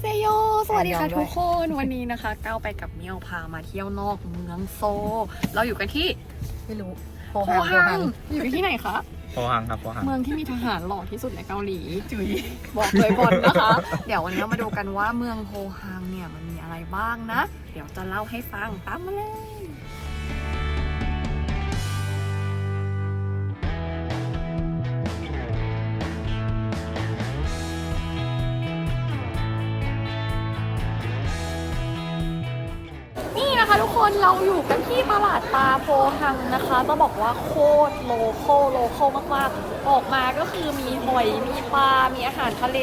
เซโย สวัสดีค่ะอันยองด้วยทุกคน วันนี้นะคะก้าวไปกับเมียวพามาเที่ยวนอกเมืองโซ เราอยู่กันที่ไม่รู้โพโพฮังโพฮัฮังงอยู่ที่ไหนคะโพหังครับโพหังเมืองที่มีทหารหล่อที่สุดในเกาหลีจุยบอกเลยบอลนะคะ เดี๋ยววันนี้มาดูกันว่าเมืองโพฮังเนี่ยมันมีอะไรบ้างนะ เดี๋ยวจะเล่าให้ฟังตามมาเลย เราอยู่กันที่ตลาดปลาโพฮังนะคะต้องบอกว่าโคตรโลโคโลโคมากๆ ออกมาก็คือมีหอยมีปลา มีอาหารทะเล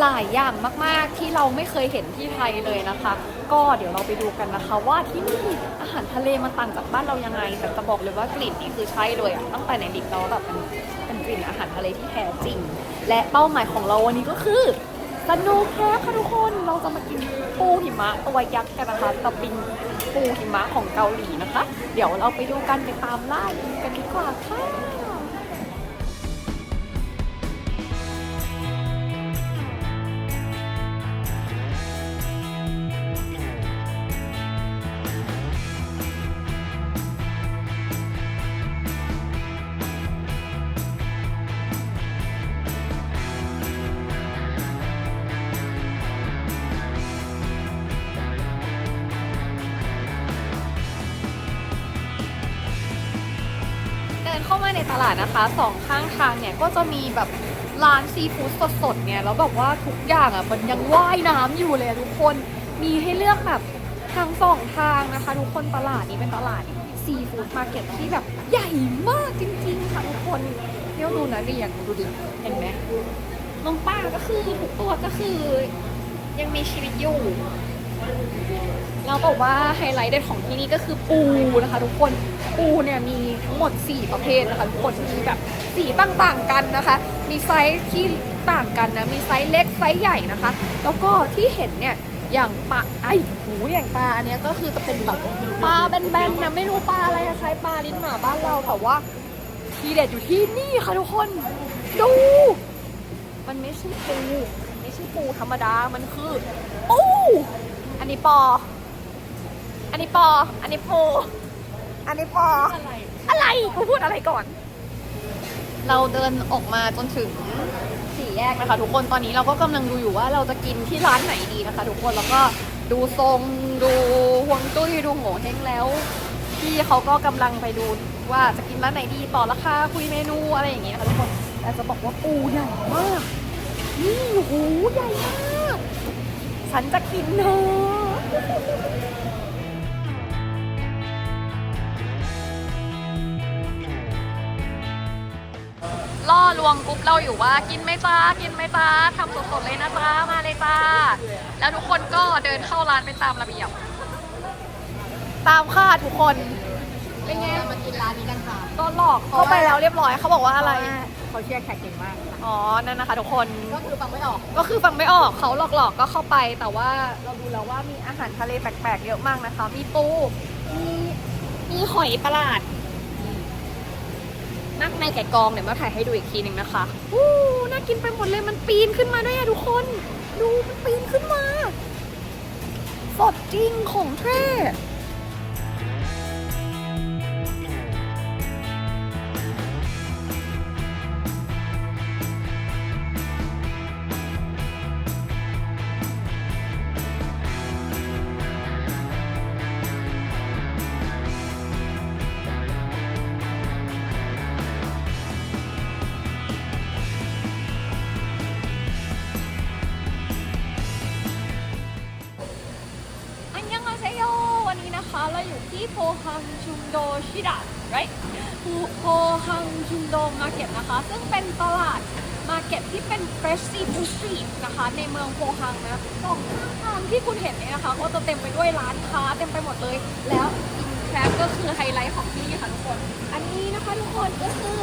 หลายอย่างมากๆ ที่เราไม่เคยเห็นที่ไทยเลยนะคะ ก็เดี๋ยวเราไปดูกันนะคะ ว่าที่นี่อาหารทะเลมันต่างจากบ้านเรายังไง แต่จะบอกเลยว่ากลิ่นนี่คือใช่เลยอะตั้งแต่ในลิฟต์เราแบบเป็นเป็นกลิ่นอาหารทะเลที่แท้จริง และเป้าหมายของเราวันนี้ก็คือ สนุกแค่ค่ะทุกคนเราจะมากินปูหิมะตัวยักษ์กันนะคะตะปิงปูหิมะของเกาหลีนะคะ เดี๋ยวเราไปดูกันไปตามล่ากันดีกว่าค่ะ เข้ามาในตลาดนะคะสองข้างทางเนี่ยก็จะมีแบบร้านซีฟู้ดสดๆเนี่ยแล้วแบบว่าทุกอย่างอะมันยังว่ายน้ำอยู่เลยทุกคนมีให้เลือกแบบทางสองทางนะคะ ทุกคนตลาดนี้เป็นตลาดซีฟู้ดมาร์เก็ตที่แบบใหญ่มากจริงๆค่ะทุกคนเที่ยวดูนะดิอย่างดูดิเห็นไหมน้องป้าก็คือทุกตัวก็คือ ยังมีชีวิตอยู่ แล้วบอกว่าไฮไลท์เด็ดของที่นี่ก็คือปูนะคะ ทุกคนปูเนี่ยมีทั้งหมด 4 ประเภทนะคะทุกคนมีแบบสีต่างๆกันนะคะ มีไซส์ที่ต่างกันนะมีไซส์เล็กไซส์ใหญ่นะคะ แล้วก็ที่เห็นเนี่ยอย่างปลาไอ้หูอย่างปลาอันนี้ก็คือจะเป็นแบบปลาแบนๆนะไม่รู้ปลาอะไรคล้ายปลาลิ้นหมาบ้านเราแต่ว่าทีเด็ดอยู่ที่นี่ค่ะทุกคน ดู มันไม่ใช่ปูไม่ใช่ปูธรรมดามันคือปู อันนี้ปอ อันนี้ปอ อันนี้ปูอันนี้ปอ อะไร อะไร กูพูดอะไรก่อน เราเดินออกมาจนถึงสี่แยกนะคะทุกคน ตอนนี้เราก็กำลังดูอยู่ว่าเราจะกินที่ร้านไหนดีนะคะ ทุกคน แล้วก็ดูทรง ดูห่วงจุ้ย ดูโง่เฮงแล้ว พี่เขาก็กำลังไปดูว่าจะกินร้านไหนดี ต่อราคา คุยเมนูอะไรอย่างเงี้ยค่ะทุกคนแต่จะบอกว่าปูใหญ่มาก นี่โอ้โหใหญ่มาก ฉันจะกินเนอะล่อลวงกรุ๊ปเราอยู่ว่ากินไหมจ้ากินไหมจ้าทำสดๆเลยนะจ้ามาเลยจ้าแล้วทุกคนก็เดินเข้าร้านไปตามระเบียบ ตามค่าทุกคนเป็นไงมากินร้านนี้กันค่ะโดนหลอกเข้าไปแล้วเรียบร้อยเขาบอกว่าอะไร เขาเชียร์แขกเก่งมากค่ะอ๋อ นั่นนะคะทุกคน ก็คือฟังไม่ออก ก็คือฟังไม่ออกเขาหลอกๆก็เข้าไป แต่ว่าเราดูแล้วว่ามีอาหารทะเลแปลกๆเยอะมากนะคะ มีปู มีมีหอยประหลาดนักในแกะกองเดี๋ยวมาถ่ายให้ดูอีกทีหนึ่งนะคะอู้น่ากินไปหมดเลยมันปีนขึ้นมาด้วยอะทุกคน ดูมันปีนขึ้นมาสดจริงของแท้ โดชิดะ right โพฮังชุมโดมาร์เก็ตนะคะ ซึ่งเป็นตลาดมาร์เก็ตที่เป็น fresh seafood street นะคะ ในเมืองโพฮังนะสองข้างทางที่คุณเห็นเนี่ยนะคะก็จะเต็มไปด้วยร้านค้าเต็มไปหมดเลย แล้วอินแครก็คือไฮไลท์ของที่นี่ค่ะทุกคน อันนี้นะคะทุกคนก็คือ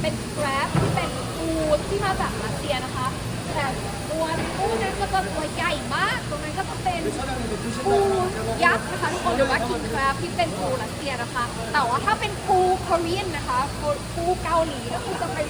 เป็นแกร็บที่เป็นฟูดที่มาจากรัสเซียนะคะ แบบตัวปูนั้นก็จะตัวใหญ่มาก ตรงนั้นก็จะเป็นปูยักษ์นะคะทุกคนหรือว่ากินแกรบที่เป็นปูรัสเซียนะคะ แต่ว่าถ้าเป็นปูเกาหลีนะคะปูเกาหลีก็คือจะเป็น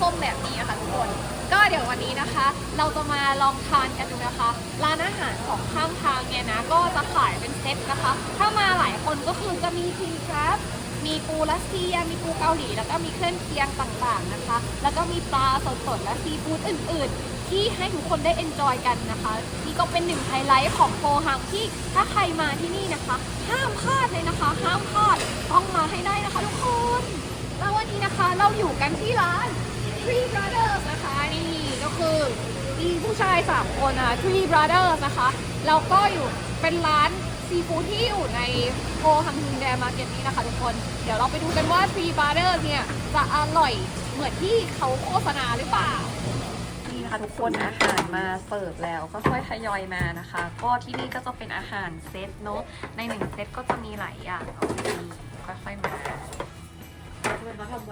ส้มๆแบบนี้นะคะทุกคน ก็เดี๋ยววันนี้นะคะ เราจะมาลองทานกันดูนะคะ ร้านอาหารสองข้างทางเนี่ยนะก็จะขายเป็นเซตนะคะ ถ้ามาหลายคนก็คือจะมีทีมแกรบมีปูรัสเซีย มีปูเกาหลี แล้วก็มีเครื่องเคียงต่างๆนะคะ แล้วก็มีปลาสดๆ และซีฟู้ดอื่น ๆ ที่ให้ทุกคนได้เอนจอยกันนะคะ นี่ก็เป็นหนึ่งไฮไลท์ของโพฮังที่ถ้าใครมาที่นี่นะคะ ห้ามพลาดเลยนะคะ ห้ามพลาดต้องมาให้ได้นะคะทุกคนแล้ววันนี้นะคะเราอยู่กันที่ร้าน Three Brothers นะคะนี่ก็คือมีผู้ชาย3คนนะคะ Three Brothers นะคะแล้วก็อยู่เป็นร้านซีฟู้ดที่อยู่ในโพฮังฮินแดมาร์เก็ตนี้นะคะทุกคน เดี๋ยวเราไปดูกันว่า Three Brothers เนี่ยจะอร่อยเหมือนที่เขาโฆษณาหรือเปล่า นะคะทุกคนอาหารมาเสิร์ฟแล้วก็ค่อยทยอยมานะคะ ก็ที่นี่ก็จะเป็นอาหารเซตเนาะในหนึ่งเซตก็จะมีหลายอย่างเนาะนี่ค่อยๆมา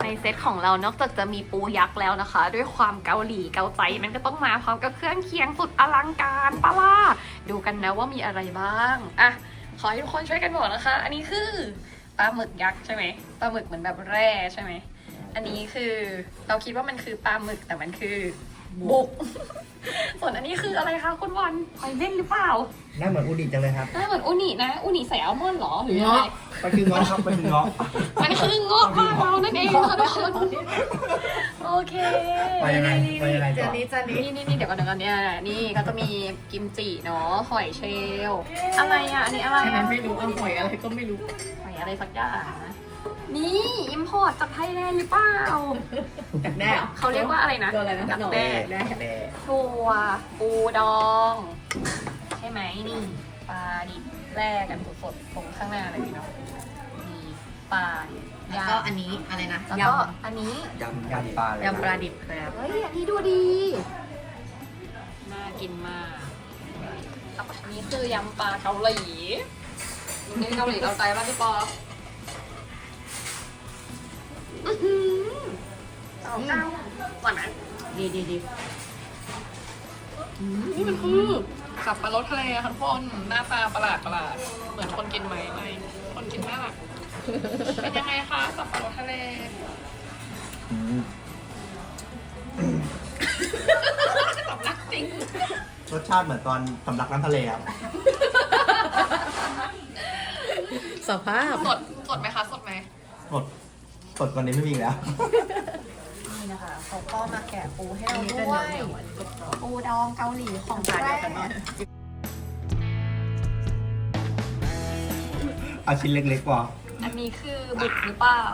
ในเซตของเรานอกจากจะมีปูยักษ์แล้วนะคะ ด้วยความเกาหลีเกาใจมันก็ต้องมาพร้อมกับเครื่องเคียงสุดอลังการปะล่ะดูกันนะว่ามีอะไรบ้างอะขอให้ทุกคนช่วยกันบอกนะคะ อันนี้คือปลาหมึกยักษ์ใช่ไหมปลาหมึกเหมือนแบบแร่ใช่ไหมอันนี้คือเราคิดว่ามันคือปลาหมึกแต่มันคือ บุก ส่วนอันนี้คืออะไรคะคุณวันไปเล่นหรือเปล่าหน้าเหมือนอุดิจังเลยครับหน้าเหมือนอุนินะ อุนิใส่อัลมอนด์เหรอหรือยังไงไปคือเงาะครับไปคือเงาะมันคือเงาะบ้านเรานั่นเองค่ะทุกคนโอเคไปยังไงไปยังไงเจต่ออนี้เจอนี้นี่นี่นี่เดี๋ยวก่อนเดี๋ยวก่อนเนี่ยนี่ก็จะมีกิมจิเนาะหอยเชลลอะไรอะ อันนี้อะไรใช่ไหมอะไม่รู้เอาหอยอะไรก็ไม่รู้ หอยอะไรสักอย่างนะ นี่อิมพอร์ตจากไทยแลนด์หรือเปล่า จากแด้เขาเรียกว่าอะไรนะตัวอะไรนะดักหน่อแด้ แด้แด่ถั่วปูดอง ใช่ไหมนี่ปลาดิบแร่กันสดๆตรงข้างหน้าเลยเนาะมีปลาแล้วย่างก็อันนี้อะไรนะแล้วยก็อันนี้ยำยำปลาเลยำยำปลาดิบแครบเฮ้ยอันนี้ดูดีน่ากินมากอันนี้คือยำปลาเกาหลีนี่เกาหลีเกาใจป่ะพี่ปอ อื้อหือเอาเก้าหวานไหมดีดีดีนี่มันคือสับปะรดทะเลค่ะทุกคนหน้าตาประหลาดประหลาดเหมือนคนกินไหมไม่คนกินมากเป็นยังไงคะสับปะรดทะเลอืมสำลักจริงรสชาติเหมือนตอนสำลักน้ำทะเลครับสภาพสดสดไหมคะสดไหมสด สดกว่านี้ไม่มีอีกแล้ว นี่นะคะเขาก็มาแกะปูให้เราอันนี้จะด้เหนีวยวยๆอันนี้กรอบปูดองเกาหลีของๆจานแท้เดียวกันเนี่ยเอาชิ้นเล็กๆกว่าอันนี้คือบุกหรือเปล่า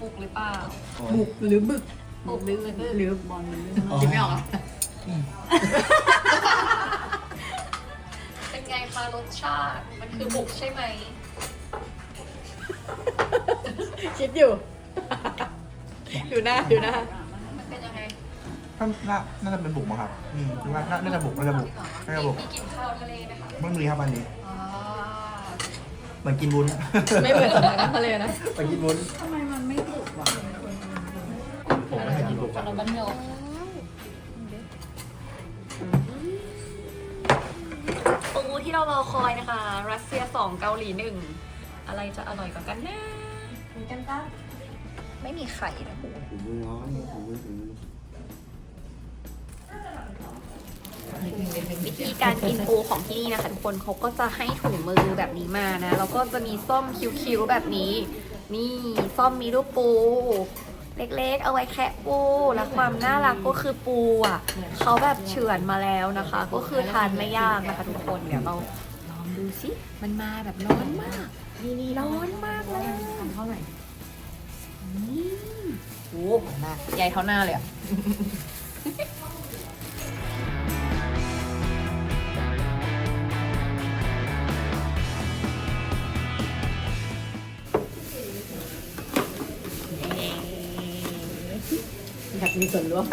บุกหรือเปล่าบุกหรือบึกบุกหรือหรือหรือบอลหรืออ๋อคิดไม่ออกอะเป็นไงคะรสชาติ มันคือบุกใช่ไหม คิดอยู่ ดูหน้าดูหน้ามันเป็นยังไงน่าน่าจะเป็นบุกมั้งครับอืมน่าน่าจะบุกน่าจะบุกน่าจะบุกมีกลิ่นข้าวทะเลไหมคะไม่มีครับอันนี้อ่าเหมือนกินวุ้นไม่เหมือนสำนักน้ำทะเลนะเหมือนกินวุ้นทำไมมันไม่บุกวะผมไม่เคยกินบุกขนมบันโยปูที่เรารอคอยนะคะ รัสเซียสองเกาหลีหนึ่งอะไรจะอร่อยกว่ากันนะมีกันป้า ไม่มีไข่นะปูวิธีการกินปูของที่นี่นะคะทุกคนเขาก็จะให้ถุงมือแบบนี้มานะ แล้วก็จะมีส้มคิ้วๆแบบนี้ นี่ส้มมีรูปปู เล็กๆ เอาไว้แคะปู และความน่ารักก็คือปูอะเขาแบบเฉือนมาแล้วนะคะ ก็คือทานไม่ยากนะคะทุกคนเดี๋ยวเราลองดูสิมันมาแบบร้อนมากนี่นี่ร้อนมากเลยทำเท่าไหร่นี่ โอ้โหใหญ่เท่าหน้าเลยอะอยากมีส่วนร่วม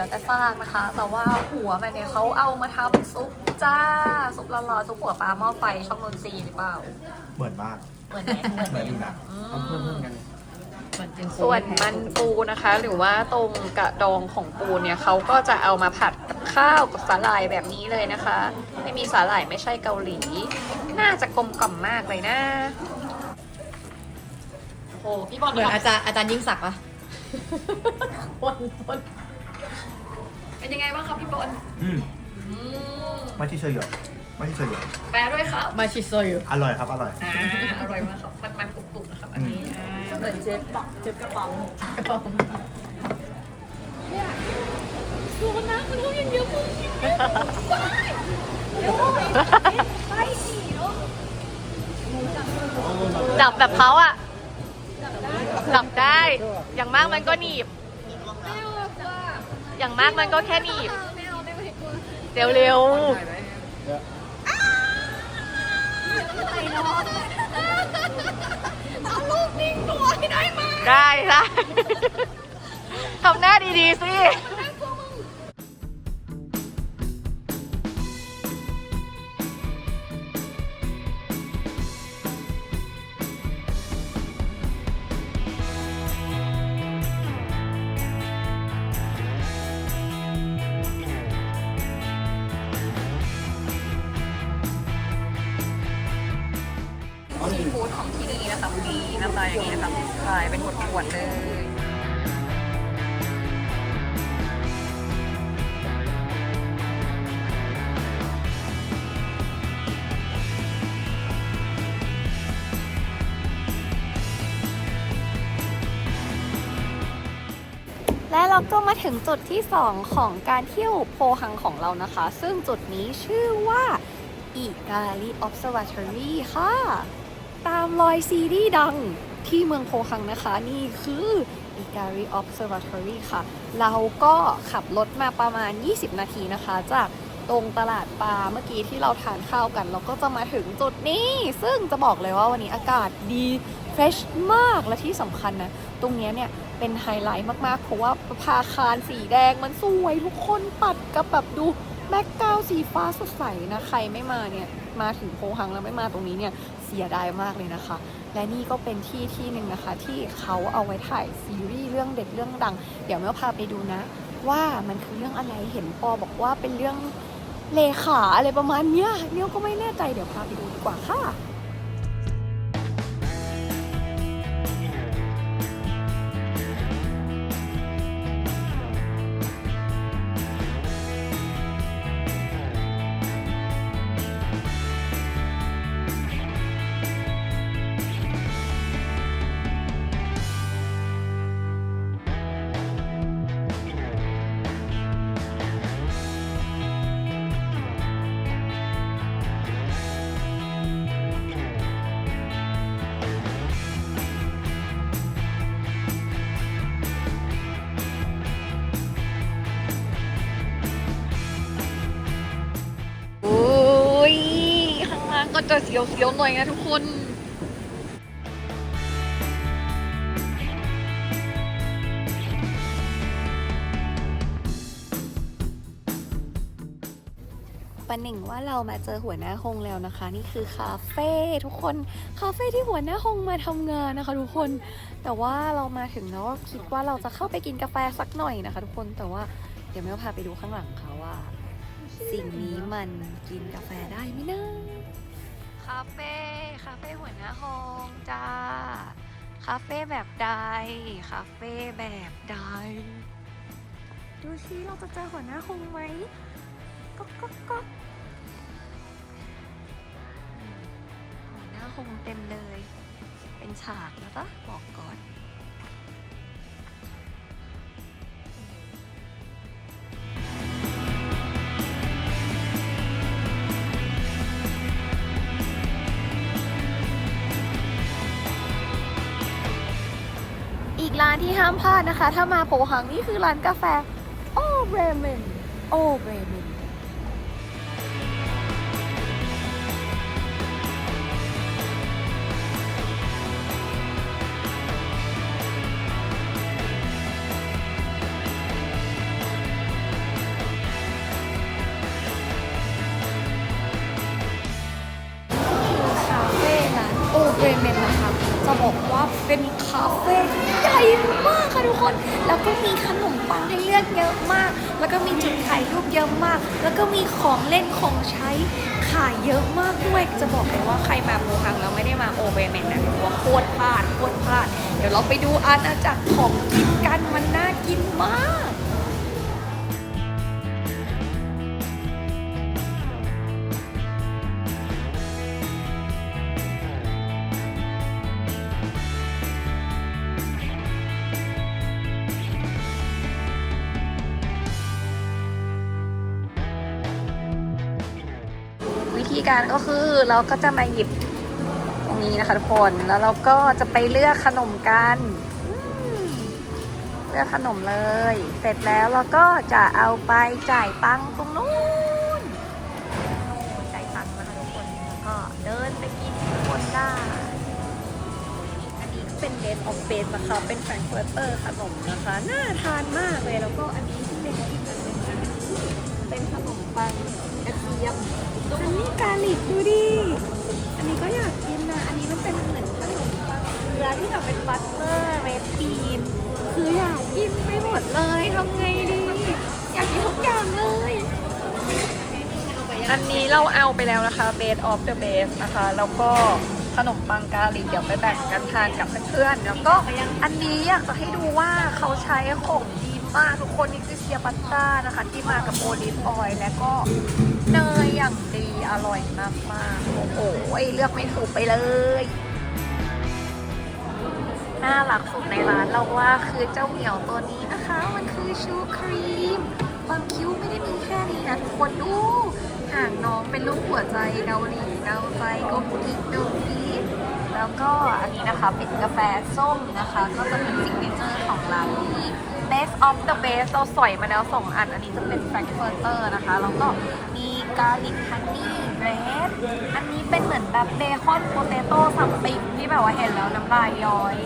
ลือแต่ซากนะคะ แต่ว่าหัวมันเนี่ยเขาเอามาทำซุปจ้า ซุปร้อนๆซุปหัวปลาหม้อไฟช่องนนทรีย์หรือเปล่า เหมือนมาก เหมือนไหมเหมือนเหมือนอยู่นะต้องเพิ่มเพิ่มกันส่วนเจนโซส่วนมันปูนะคะ หรือว่าตรงกระดองของปูเนี่ยเขาก็จะเอามาผัดกับข้าวกับสาหร่ายแบบนี้เลยนะคะ ไม่มีสาหร่ายไม่ใช่เกาหลี น่าจะกลมกล่อมมากเลยนะโอ้โหพี่บอลเหมือนอาจารย์อาจารย์ยิ่งศักดิ์ปะวนวน เป็นยังไงบ้างครับพี่บอลอืมอืมไม่ที่เฉยไม่ที่เฉยแปลด้วยครับมาชิโซยุอร่อยครับอร่อย อ่าอร่อยมากครับมันมันๆกรุบๆนะครับอันนี้อ่าเหมือนเชฟปักเชฟกระป๋องกระป๋องดูนะมันรู้อย่างเดียวมึงจับแบบเขาอะจับได้ อย่างมากมันก็หนีบ อย่างมากมันก็แค่หนีบเร็วเร็วได้ได้ทำหน้าดีๆสิ หน้าตาอย่างนี้นะคะขายเป็นขวดๆเลยและเราก็มาถึงจุดที่ 2 ของการเที่ยวโพฮังของเรานะคะ ซึ่งจุดนี้ชื่อว่า อิกาลิ Observatory ค่ะ ตามรอยซีรีส์ดังที่เมืองโพฮังนะคะ นี่คืออิกาลิ Observatory ค่ะ เราก็ขับรถมาประมาณ 20 นาทีนะคะ จากตรงตลาดปลาเมื่อกี้ที่เราทานข้าวกัน เราก็จะมาถึงจุดนี้ ซึ่งจะบอกเลยว่าวันนี้อากาศดีเฟรชมากและที่สำคัญนะ ตรงนี้เนี่ยเป็นไฮไลท์มากๆ เพราะว่าพาคารสีแดงมันสวยทุกคนปัดกับแบบดูแบ็กกาวสีฟ้าสดใสนะ ใครไม่มาเนี่ย มาถึงโพฮังแล้วไม่มาตรงนี้เนี่ย เสียดายมากเลยนะคะ และนี่ก็เป็นที่ที่หนึ่งนะคะ ที่เขาเอาไว้ถ่ายซีรีส์เรื่องเด็ดเรื่องดัง เดี๋ยวเมื่อพาไปดูนะ ว่ามันคือเรื่องอะไรเห็นปอบอกว่าเป็นเรื่องเลขาอะไรประมาณเนี้ยเนี่ยก็ไม่แน่ใจเดี๋ยวพาไปดูดีกว่าค่ะางล่างก็จะเสียวหน่อยนะทุกคนประหนึ่งว่าเรามาเจอหัวหน้าฮงแล้วนะคะ นี่คือคาเฟ่ทุกคนคาเฟ่ที่หัวหน้าฮงมาทำงานนะคะ ทุกคน แต่ว่าเรามาถึงแล้วก็คิดว่าเราจะเข้าไปกินกาแฟสักหน่อยนะคะ ทุกคนแต่ว่าเดี๋ยวแม่พาไปดูข้างหลังเขาว่า สิ่งนี้มันกินกาแฟได้ไหมนะาเฟ่คาเฟ่หัวหน้าห้องจ้า คาเฟ่แบบใด คาเฟ่แบบใด ดูซิเราจะเจอหัวหน้าห้องไหมก็ก็ก็หัวหน้าห้องเต็มเลย เป็นฉากแล้วปะบอกก่อน ที่ห้ามพลาดนะคะ ถ้ามาโผหังนี่คือร้านกาแฟโอเบรเมนโอเบรเมน ของเล่นของใช้ขายเยอะมากด้วยจะบอกเลยว่าใครมาโมฮังแล้วไม่ได้มาโอเบเมนนะถือว่าโคตรพลาดโคตรพลาด เดี๋ยวเราไปดูอาณาจักรของกินกันมันน่ากินมาก การก็คือเราก็จะมาหยิบตรงนี้นะคะทุกคนแล้วเราก็จะไปเลือกขนมกันเลือกขนมเลย เสร็จแล้วเราก็จะเอาไปจ่ายตังค์ตรงนู้นจ่ายตังค์นะคะทุกคนแล้วก็เดินไปกินข้างบนได้อันนี้ก็เป็นเบสออฟเบสนะคะเป็นแฟรงก์เฟิร์เตอร์ขนมนะคะน่าทานมากเลยแล้วก็อันนี้ที่เป็นอีกอันหนึงนะเป็นขนมปังกระเทียม อันนี้กาลิกดูดิ อันนี้ก็อยากกินนะ อันนี้มันเป็นเหมือนขนมปังเกลือที่แบบเป็นบัตเตอร์เรดบีนคืออยากกินไปหมดเลยทำไงดี อยากกินทุกอย่างเลย อันนี้เราเอาไปแล้วนะคะ base of the base นะคะ แล้วก็ขนมปังกาลิกเดี๋ยวไปแบ่งกันทานกับเพื่อนๆ แล้วก็อันนี้อยากจะให้ดูว่าเขาใช้ของดีมากทุกคนนี่คือเชียร์ปัตตานะคะ ที่มากับโอลิฟออยล์และก็ เนยอย่างดีอร่อยมากๆ โอ้โหเลือกไม่ถูกไปเลยน่ารักสุดในร้านเราว่าคือเจ้าเหมียวตัวนี้นะคะ มันคือชูครีม ความคิ้วไม่ได้มีแค่นี้นะทุกคนดูหางน้องเป็นรูปหัวใจเกาหลีเกาใจก็กิ๊กดูดีแล้วก็อันนี้นะคะเป็นกาแฟส้มนะคะ ก็จะเป็นซิกเนเจอร์ของร้านนี้ best of the best เราสอยมาแล้ว2อัน อันนี้จะเป็น frankfurter นะคะ แล้วก็มี garlic honey bread อันนี้เป็นเหมือนแบบเบคอนโปเตโต้ซัมติงที่แบบว่าเห็นแล้วน้ำลายย้อย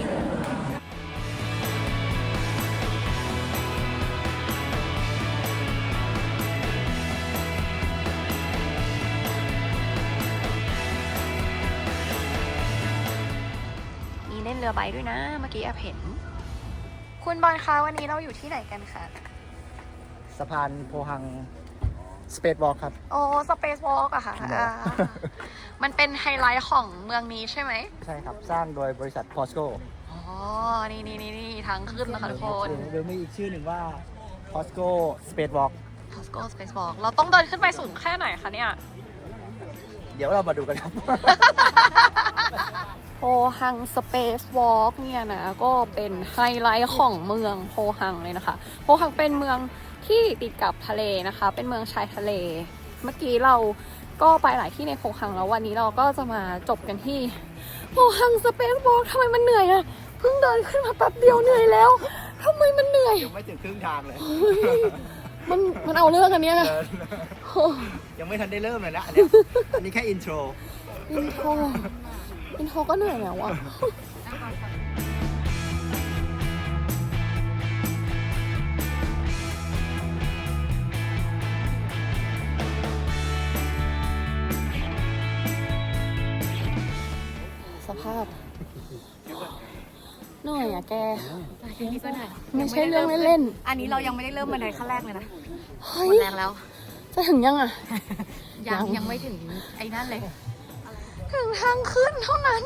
มีเล่นเรือใบด้วยนะเมื่อกี้แอบเห็น คุณบอลคะวันนี้เราอยู่ที่ไหนกันคะสะพานโพหัง สเปซวอล์ครับ โอ้สเปซวอล์กอะค่ะครับอ่ามันเป็นไฮไลท์ของเมืองนี้ใช่ไหมใช่ครับ สร้างโดยบริษัทพอสโกอ๋อ นี่นี่นี่นี่ทางขึ้นนะคะทุกคนหรือมีอีกชื่อหนึ่งว่าพอสโกสเปซวอล์กทอสโกสเปซวอล์กเราต้องเดินขึ้นไปสูงแค่ไหนคะเนี่ย เดี๋ยวเรามาดูกันครับ โพฮังสเปซวอล์กเนี่ยนะ ก็เป็นไฮไลท์ของเมืองโพฮังเลยนะคะ โพฮังเป็นเมือง ที่ติดกับทะเลนะคะ เป็นเมืองชายทะเล เมื่อกี้เราก็ไปหลายที่ในโพฮังแล้ววันนี้เราก็จะมาจบกันที่โพฮังสเปซวอล์กทำไมมันเหนื่อยอะเพิ่งเดินขึ้นมาแป๊บเดียวเหนื่อยแล้วทำไมมันเหนื่อยยังไม่ถึงครึ่งทางเลยมันมันเอาเรื่องอันเนี้ยเดินโอ้ยังไม่ทันได้เริ่มเลยนะอันเนี้ยอันนี้แค่อินโทรอินโทรอินโทรก็เหนื่อยแล้วอะ อยอะแก นี่ก็หน่อยไม่ใช่เรื่องเล่นอันนี้เรายังไม่ได้เริ่มบันไดขั้นแรกเลยนะๆเฮ้หมยดแรงแล้ว จะถึงยังอะยังยัง ยังไม่ถึงไอ้นั่นเลย ถึงทางขึ้นเท่านั้น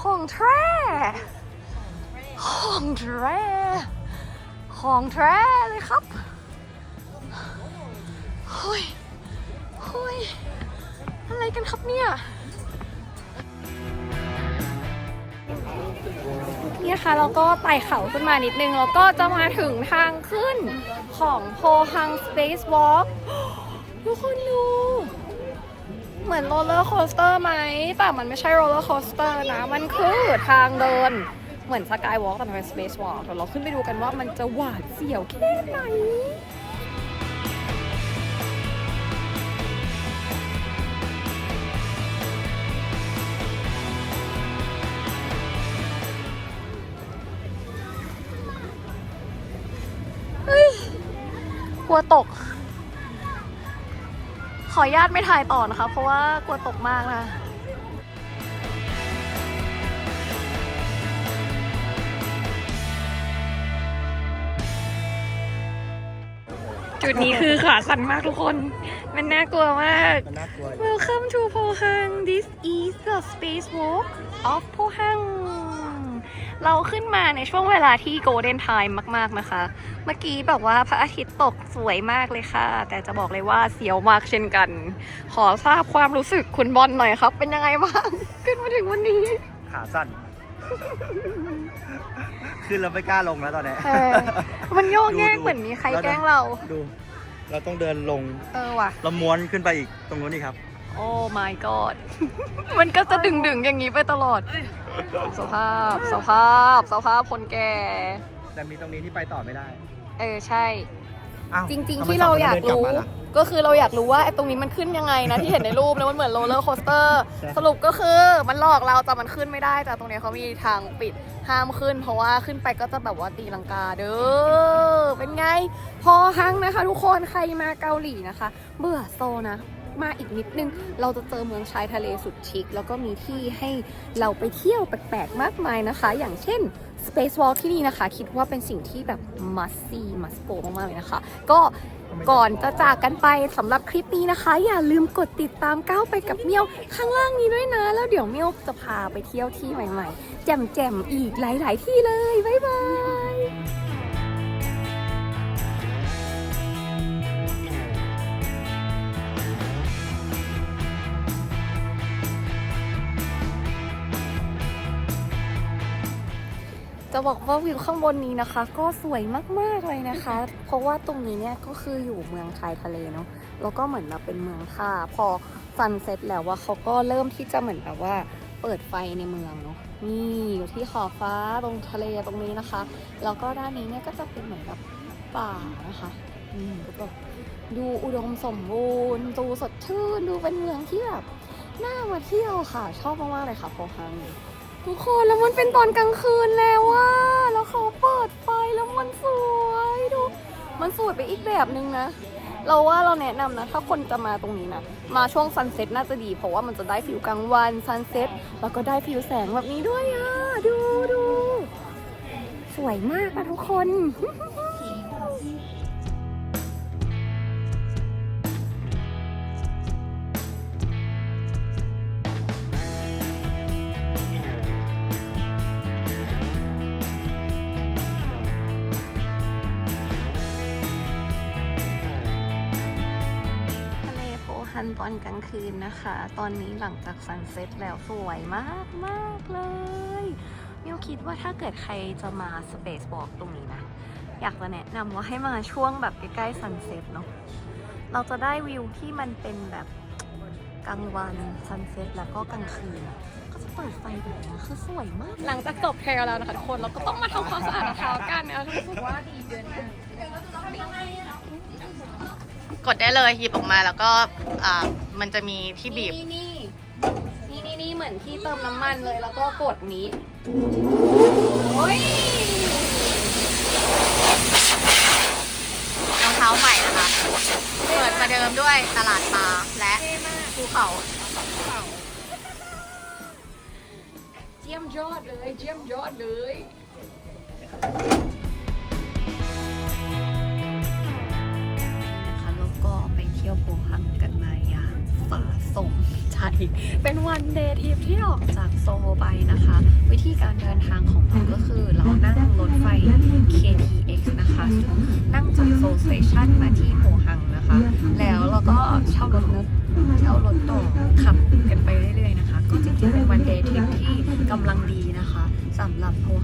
ของแท้ของแท้ของแท้เลยครับเฮ้ยเฮ้ยอะไรกันครับเนี่ย นี่ค่ะเราก็ไต่เขาขึ้นมานิดนึง แล้วก็จะมาถึงทางขึ้นของโพฮังสเปซวอล์กทุกคนดูเหมือนโรลเลอร์โคสเตอร์ไหม แต่มันไม่ใช่โรลเลอร์โคสเตอร์นะ มันคือทางเดิน เหมือนสกายวอล์กแต่มันเป็นสเปซวอล์กเดี๋ยวเราขึ้นไปดูกันว่ามันจะหวาดเสียวแค่ไหนัวตก ขออนุญาตไม่ถ่ายต่อนะคะ เพราะว่ากลัวตกมากนะะจุดนี้คือขาสั่นมากทุกคน มันน่ากลัวมาก Welcome to Pohang this is the space walk of Pohang เราขึ้นมาในช่วงเวลาที่ Golden Time มาก ๆนะคะ เมื่อกี้แบบว่าพระอาทิตย์ตกสวยมากเลยค่ะ แต่จะบอกเลยว่าเสียวมากเช่นกัน ขอทราบความรู้สึกคุณบอลหน่อยครับ เป็นยังไงบ้าง ขึ้นมาถึงวันนี้ ขาสั้น ขึ้นแล้วไม่กล้าลงแล้วตอนเนี้ยเออมันโยกแยกดูเหมือนมีใครแล้วนะแกล้งเรา ดู เราต้องเดินลง เออว่ะ เราม้วนขึ้นไปอีกตรงนู้นนี่ครับ โอ้ my god มันก็จะดึงๆอย่างนี้ไปตลอด สภาพ สภาพ สภาพคนแก่ แต่มีตรงนี้ที่ไปต่อไม่ได้ เออ ใช่ อ้าวจริง ทำๆ ไมที่เราอยากสงคนรู้นั้นเดินลับมาล่ะ ก็คือเราอยากรู้ว่าไอ้ตรงนี้มันขึ้นยังไงนะ ที่เห็นในรูปนะมันเหมือนโรลเลอร์โคสเตอร์ ใช่ สรุปก็คือมันหลอกเราแต่มันขึ้นไม่ได้ แต่ตรงนี้เขามีทางปิดห้ามขึ้น เพราะว่าขึ้นไปก็จะแบบว่าตีลังกาเด้อเป็นไง พอหังนะคะ ทุกคนใครมาเกาหลีนะคะ เบื่อโซนะ มาอีกนิดนึง เราจะเจอเมืองชายทะเลสุดชิคแล้วก็มีที่ให้เราไปเที่ยวแปลกๆมากมายนะคะ อย่างเช่น Space Walk ที่นี่นะคะ คิดว่าเป็นสิ่งที่แบบ must see must go มากๆเลยนะคะ ก็ก่อนจะจากกันไปสำหรับคลิปนี้นะคะ อย่าลืมกดติดตามก้าวไปกับเมียวข้างล่างนี้ด้วยนะ แล้วเดี๋ยวเมียวจะพาไปเที่ยวที่ใหม่ๆ แจ่มๆ อีกหลายๆที่เลย บ๊ายบาย จะบอกว่าวิวข้างบนนี้นะคะ ก็สวยมากๆเลยนะคะ เพราะว่าตรงนี้เนี่ยก็คืออยู่เมืองชายทะเลเนาะแล้วก็เหมือนแบบเป็นเมืองท่า พอซันเซ็ตแล้วว่าเขาก็เริ่มที่จะเหมือนแบบว่าเปิดไฟในเมืองเนาะนี่อยู่ที่ขอบฟ้าตรงทะเลตรงนี้นะคะแล้วก็ด้านนี้เนี่ยก็จะเป็นเหมือนแบบป่านะคะอืมก็แบบดูอุดมสมบูรณ์ดูสดชื่นดูเป็นเมืองที่แบบน่ามาเที่ยวค่ะ ชอบมากๆเลยค่ะโพฮัง ทุกคนแล้วมันเป็นตอนกลางคืนแล้วว่าแล้วเขาเปิดไฟแล้วมันสวยดู มันสวยไปอีกแบบนึงนะ เราว่าเราแนะนำนะ ถ้าคนจะมาตรงนี้นะ มาช่วงซันเซ็ตน่าจะดี เพราะว่ามันจะได้ฟิลกลางวันซันเซ็ตแล้วก็ได้ฟิลแสงแบบนี้ด้วยอะ ดูดู สวยมากอะทุกคน คืนนะคะ ตอนนี้หลังจากซันเซ็ตแล้วสวยมากมากๆเลยมิวคิดว่าถ้าเกิดใครจะมาสเปซวอล์กตรงนี้นะ อยากจะแนะนำว่าให้มาช่วงแบบใกล้ๆซันเซ็ตเนาะเราจะได้วิวที่มันเป็นแบบกลางวันซันเซ็ตแล้วก็กลางคืนอะก็จะเปิดไฟแบบนี้คือสวยมาก หลังจากจบเทรลแล้วนะคะทุกคนเราก็ต้องมาทำความสะอาดรองเท้ากันนะรู้สึกว่าดีเกินไป กดได้เลยหยิบออกมาแล้วก็อ่ามันจะมีที่บีบ นี่นี่นี่นี่นี่เหมือนที่เติมน้ำมันเลยแล้วก็กดนี้โอ้ยรองเท้าใหม่นะคะ เปิดประเดิมด้วยตลาดปลาและเท่มากภูเขา เจียมยอดเลยเจียมยอดเลย พฮังกันมาอย่างฝ่าส่งใจเป็นวันเดย์ทริปที่ออกจากโซโลไปนะคะ วิธีการเดินทางของเราก็คือเรานั่งรถไฟ KTX นะคะนั่งจากโซลสเตชันมาที่โพฮังนะคะ แล้วเราก็เช่ารถเช่ารถต่อขับกันไปเรื่อยๆนะคะ ก็จริงๆเป็นวันเดย์ทริปที่กำลังดีนะคะสำหรับโพฮั